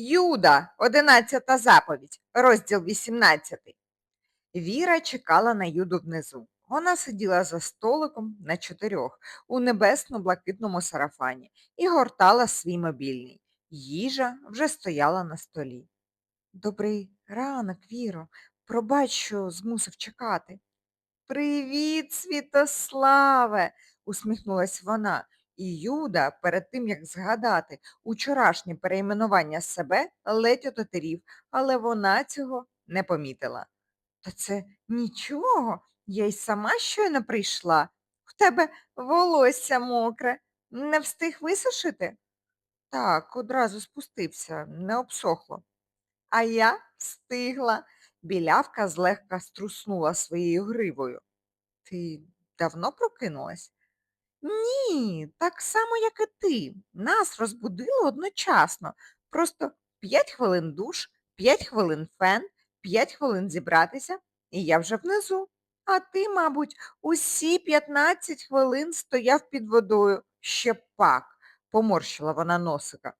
Юда, одинадцята заповідь, розділ 18. Віра чекала на Юду внизу. Вона сиділа за столиком на чотирьох у небесно-блакитному сарафані і гортала свій мобільний. Їжа вже стояла на столі. Добрий ранок, Віро. Пробач, що змусив чекати. Привіт, Світославе, усміхнулась вона. І Юда, перед тим, як згадати учорашнє перейменування себе, ледь ототерів, але вона цього не помітила. Та це нічого, я й сама щойно прийшла. В тебе волосся мокре. Не встиг висушити? Так, одразу спустився, не обсохло. А я встигла. Білявка злегка струснула своєю гривою. Ти давно прокинулась? Ні, так само, як і ти. Нас розбудили одночасно. Просто п'ять хвилин душ, п'ять хвилин фен, п'ять хвилин зібратися, і я вже внизу. А ти, мабуть, усі 15 хвилин стояв під водою. Ще пак, поморщила вона носика.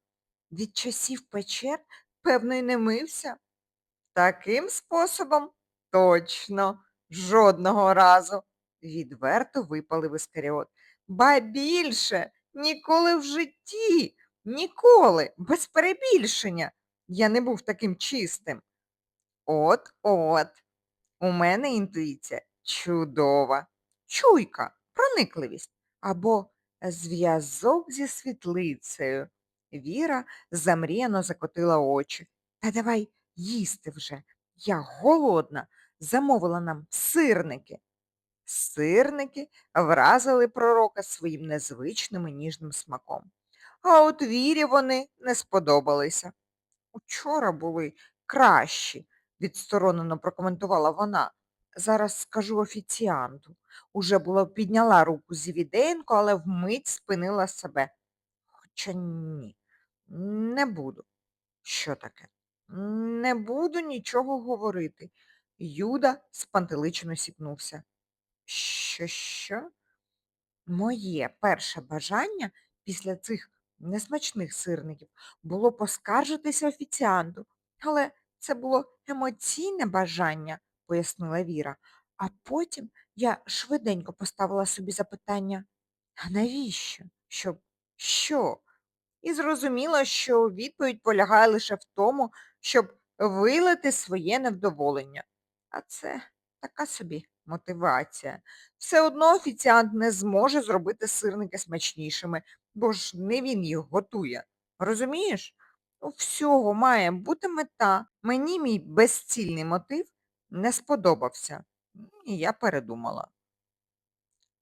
Від часів печер, певно, й не мився. Таким способом точно, жодного разу, відверто випалив Іскаріот. Ба більше, ніколи в житті, ніколи, без перебільшення. Я не був таким чистим. От-от, у мене інтуїція чудова. Чуйка, проникливість або зв'язок зі світлицею. Віра замріяно закотила очі. Та давай їсти вже. Я голодна, замовила нам сирники. Сирники вразили пророка своїм незвичним і ніжним смаком. А от вірі вони не сподобалися. Учора були кращі, відсторонено прокоментувала вона. Зараз скажу офіціанту. Уже було підняла руку Зівідеєнко, але вмить спинила себе. Хоча ні, не буду. Що таке? Не буду нічого говорити. Юда спантеличено сіпнувся. Що, що? Моє перше бажання після цих несмачних сирників було поскаржитися офіціанту, але це було емоційне бажання, пояснила Віра. А потім я швиденько поставила собі запитання, а навіщо? Щоб що? І зрозуміла, що відповідь полягає лише в тому, щоб вилити своє невдоволення. А це така собі мотивація. Все одно офіціант не зможе зробити сирники смачнішими, бо ж не він їх готує. Розумієш? У всього має бути мета. Мені мій безцільний мотив не сподобався. І я передумала.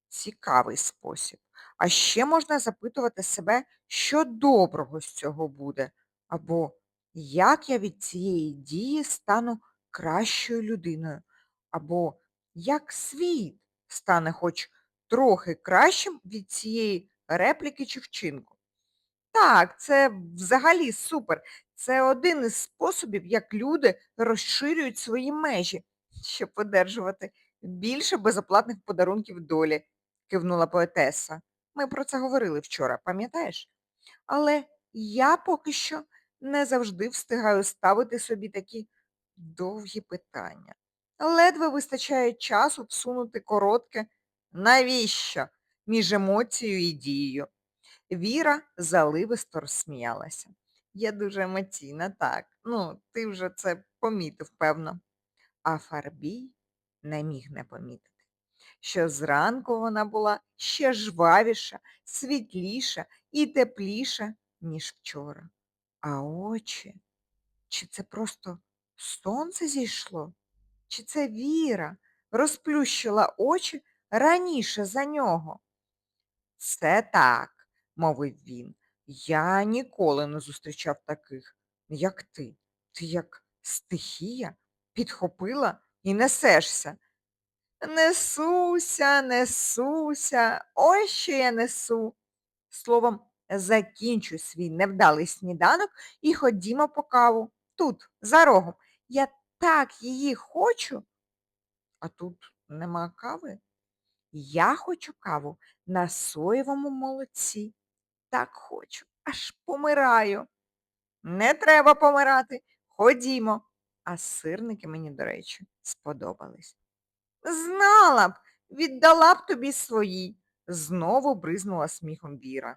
Цікавий спосіб. А ще можна запитувати себе, що доброго з цього буде, або як я від цієї дії стану кращою людиною, або як світ стане хоч трохи кращим від цієї репліки чи вчинку. Так, це взагалі супер. Це один із способів, як люди розширюють свої межі, щоб одержувати більше безоплатних подарунків долі, кивнула поетеса. Ми про це говорили вчора, пам'ятаєш? Але я поки що не завжди встигаю ставити собі такі довгі питання. Ледве вистачає часу всунути коротке навіщо між емоцією і дією. Віра заливисто розсміялася. Я дуже емоційна, так. Ну, ти вже це помітив, певно. А Фарбій не міг не помітити, що зранку вона була ще жвавіша, світліша і тепліша, ніж вчора. А очі, чи це просто сонце зійшло? Чи це Віра розплющила очі раніше за нього? Це так, мовив він. Я ніколи не зустрічав таких, як ти. Ти як стихія підхопила і несешся. Несуся, несуся, ось що я несу. Словом, закінчуй свій невдалий сніданок і ходімо по каву. Тут, за рогом. Я так її хочу. А тут нема кави. Я хочу каву на соєвому молоці. Так хочу, аж помираю. Не треба помирати. Ходімо. А сирники мені, до речі, сподобались. Знала б, віддала б тобі свої. Знову бризнула сміхом Віра.